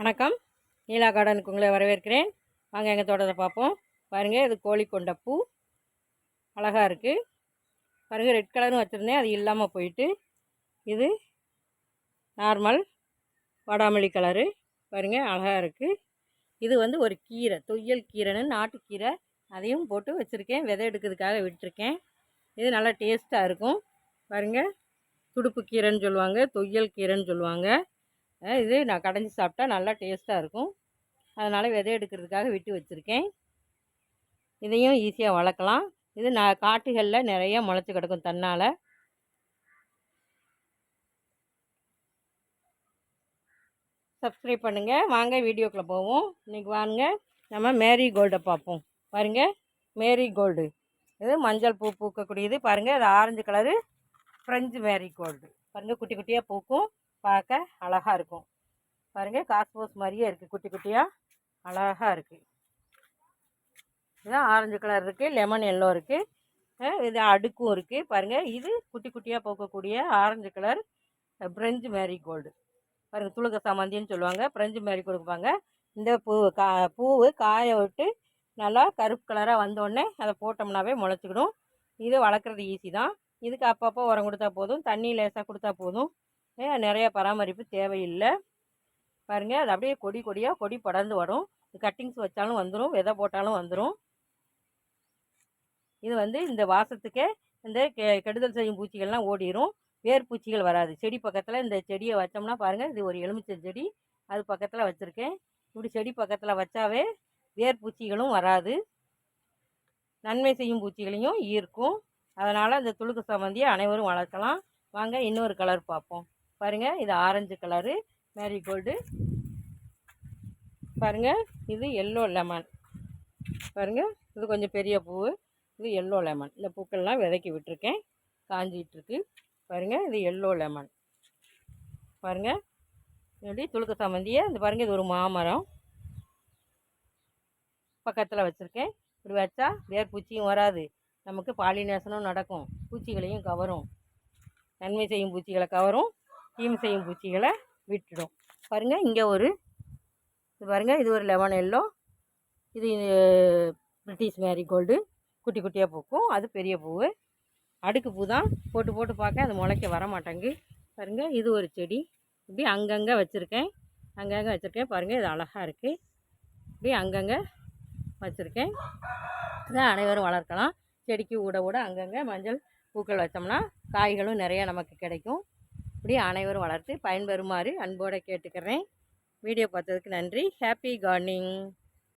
வணக்கம். நீலா கார்டனுக்கு உங்களை வரவேற்கிறேன். வாங்க எங்கள் தோட்டத்தை பார்ப்போம். பாருங்கள் இது கோழி கொண்ட பூ. அழகாக இருக்குது பாருங்கள் ரெட் கலரும் வச்சுருந்தேன். அது இல்லாமல் போயிட்டு இது நார்மல் வாடாமல்லி கலரு பாருங்கள் அழகாக இருக்குது இது வந்து ஒரு கீரை தொய்யல் கீரைன்னு நாட்டுக்கீரை. அதையும் போட்டு வச்சுருக்கேன். விதை எடுக்கிறதுக்காக விட்டுருக்கேன். இது நல்லா டேஸ்ட்டாக இருக்கும். பாருங்கள் துடுப்பு கீரைன்னு சொல்லுவாங்க தொய்யல் கீரைன்னு சொல்லுவாங்க. இது நான் கடைஞ்சி சாப்பிட்டா நல்லா டேஸ்ட்டாக இருக்கும். அதனால் விதை எடுக்கிறதுக்காக விட்டு வச்சுருக்கேன். இதையும் ஈஸியாக வளர்க்கலாம். இது நான் காட்டுகளில் நிறைய முளைச்சி கிடக்கும் தன்னால். சப்ஸ்கிரைப் பண்ணுங்கள் வாங்க வீடியோக்குள்ளே போவோம். இன்றைக்கி வாங்க நம்ம மேரி கோல்டை பார்ப்போம். பாருங்கள் மேரி கோல்டு. இது மஞ்சள் பூ பூக்கக்கூடியது. பாருங்கள் இது orange colour French marigold. பாருங்கள் குட்டி குட்டியாக பூக்கும். பார்க்க அழகாக இருக்கும். பாருங்கள் காஸ்போஸ் மாதிரியே இருக்குது குட்டி குட்டியாக அழகாக இருக்குது இதுதான் ஆரஞ்சு கலர் இருக்குது லெமன் எல்லோ இருக்குது இது அடுக்கும் இருக்குது பாருங்கள் இது குட்டி குட்டியாக போக்கக்கூடிய ஆரஞ்சு கலர் பிரெஞ்சு மேரிகோல்டு பாருங்கள் துளுக்க சாமந்தின்னு சொல்லுவாங்க பிரெஞ்சு மேரி கொடுப்பாங்க. இந்த பூ கா பூவு காய விட்டு நல்லா கருப்பு கலராக வந்தோடனே அதை போட்டோம்னாவே முளைச்சிக்கிடும். இது வளர்க்குறது ஈஸி தான். இதுக்கு அப்பப்போ உரம் கொடுத்தா போதும் தண்ணி லேசாக கொடுத்தா போதும். நிறைய பராமரிப்பு தேவையில்லை? பாருங்கள் அது அப்படியே கொடி கொடியாக கொடி படர்ந்து வரும். கட்டிங்ஸ் வச்சாலும் வந்துடும் விதை போட்டாலும் வந்துடும் இது வந்து இந்த வாசத்துக்கே இந்த கெ கெடுதல் செய்யும் பூச்சிகள்லாம் ஓடிடும் வேர் பூச்சிகள் வராது. செடி பக்கத்தில் இந்த செடியை வச்சோம்னா பாருங்கள் இது ஒரு எலுமிச்சை செடி. அது பக்கத்தில் வச்சுருக்கேன். இப்படி செடி பக்கத்தில் வச்சாவே வேர் பூச்சிகளும் வராது. நன்மை செய்யும் பூச்சிகளையும் ஈர்க்கும். அதனால் இந்த துளுக்கு சம்மந்தியை அனைவரும் வளர்க்கலாம். வாங்க இன்னொரு கலர் பார்ப்போம். பாருங்கள் இது ஆரஞ்சு கலரு மேரிகோல்டு. பாருங்கள் இது எல்லோ லெமன். பாருங்கள் இது கொஞ்சம் பெரிய பூ இது எல்லோ லெமன். இந்த பூக்கள்லாம் விதைக்கி விட்டுருக்கேன். காஞ்சிகிட்ருக்கு பாருங்கள் இது எல்லோ லெமன். பாருங்கள் இப்படி துளுக்க சம்மந்தியை இந்த பாருங்கள் இது ஒரு மாமரம். பக்கத்தில் வச்சுருக்கேன். இப்படி வச்சா வேர் பூச்சியும் வராது. நமக்கு பாலினேஷனும் நடக்கும். பூச்சிகளையும் கவரும். நன்மை செய்யும் பூச்சிகளை கவரும். தீமை செய்யும் பூச்சிகளை விட்டுடும். பாருங்கள் இங்கே ஒரு இது பாருங்கள் இது ஒரு லெமன் எல்லோ இது பிரிட்டிஷ் மேரிகோல்டு குட்டி குட்டியாக பூக்கும். அது பெரிய பூவு. அடுக்கு பூ தான் போட்டு போட்டு பார்க்க அது முளைக்க வர மாட்டேங்கு பாருங்கள் இது ஒரு செடி. இப்படி அங்கங்கே வச்சுருக்கேன். அங்கங்கே வச்சுருக்கேன். பாருங்கள் இது அழகாக இருக்குது இப்படி அங்கங்கே வச்சுருக்கேன். இதை அனைவரும் வளர்க்கலாம். செடிக்கு ஊட ஊட அங்கங்கே மஞ்சள் பூக்கள் வச்சோம்னா காய்களும் நிறையா நமக்கு கிடைக்கும். இப்படி அனைவரும் வளர்த்து பயன்பெறுமாறு அன்போடு கேட்டுக்கிறேன். வீடியோ பார்த்ததுக்கு நன்றி. Happy gardening